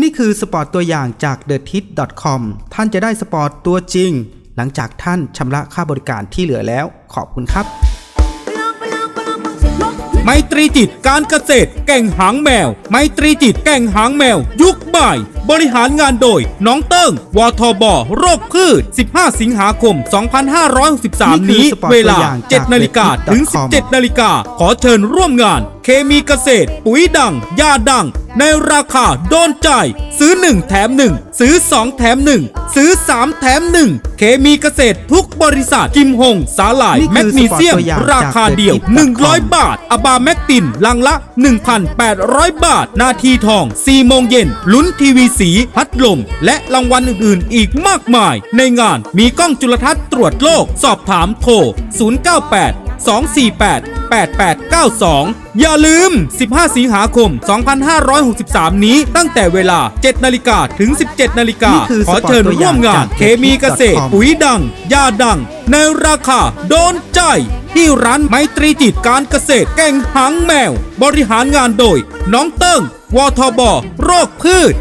นี่คือสปอร์ตตัวอย่างจาก t h e t i t c o m ท่านจะได้สปอร์ตตัวจริง หลังจากท่านชำระค่าบริการที่เหลือแล้ว ขอบคุณครับ ไมตรีจิตการเกษตรแก่งหางแมว ไมตรีจิตแก่งหางแมว ยุคใหม่ บริหารงานโดย น้องเติ้งวทบโรคพืช 15 สิงหาคม 2563 นี้ เวลา 7 นาฬิกาถึง 17 นาฬิกาขอเชิญร่วมงาน เคมีเกษตร ปุ๋ยดัง ยาดัง ในราคาโดนใจ ซื้อ 1 แถม 1 ซื้อ 2 แถม 1 ซื้อ 3 แถม 1 เคมีเกษตรทุกบริษัทกิมหง สาหร่ายนี่คือแมกนีเซียมสปอร์ตตัวอย่างราคาเดียวจาก thedit.com 100 บาท อบาแมกติน ลังละ 1,800 บาท นาทีทอง 4 โมงเย็น ลุ้นทีวีสี พัดลม และรางวัลอื่นๆ อีกมากมาย ในงานมีกล้องจุลทรรศน์ตรวจโลก สอบถามโทร 098 248 8892 อย่าลืม 15 สิงหาคม 2563 นี้ตั้งแต่เวลา 7 นาฬิกาถึง 17 นาฬิกานี่คือขอเชิญสปอร์ตตัวอร่ย่าวงมงานจากเคมีเกษตร thedit.com ปุ๋ยดัง ยาดัง ในราคาโดนใจ ที่ร้านไมตรีจิตการเกษตรแก่งหางแมว บริหารงานโดย น้องเติ้งวทบโรคพืช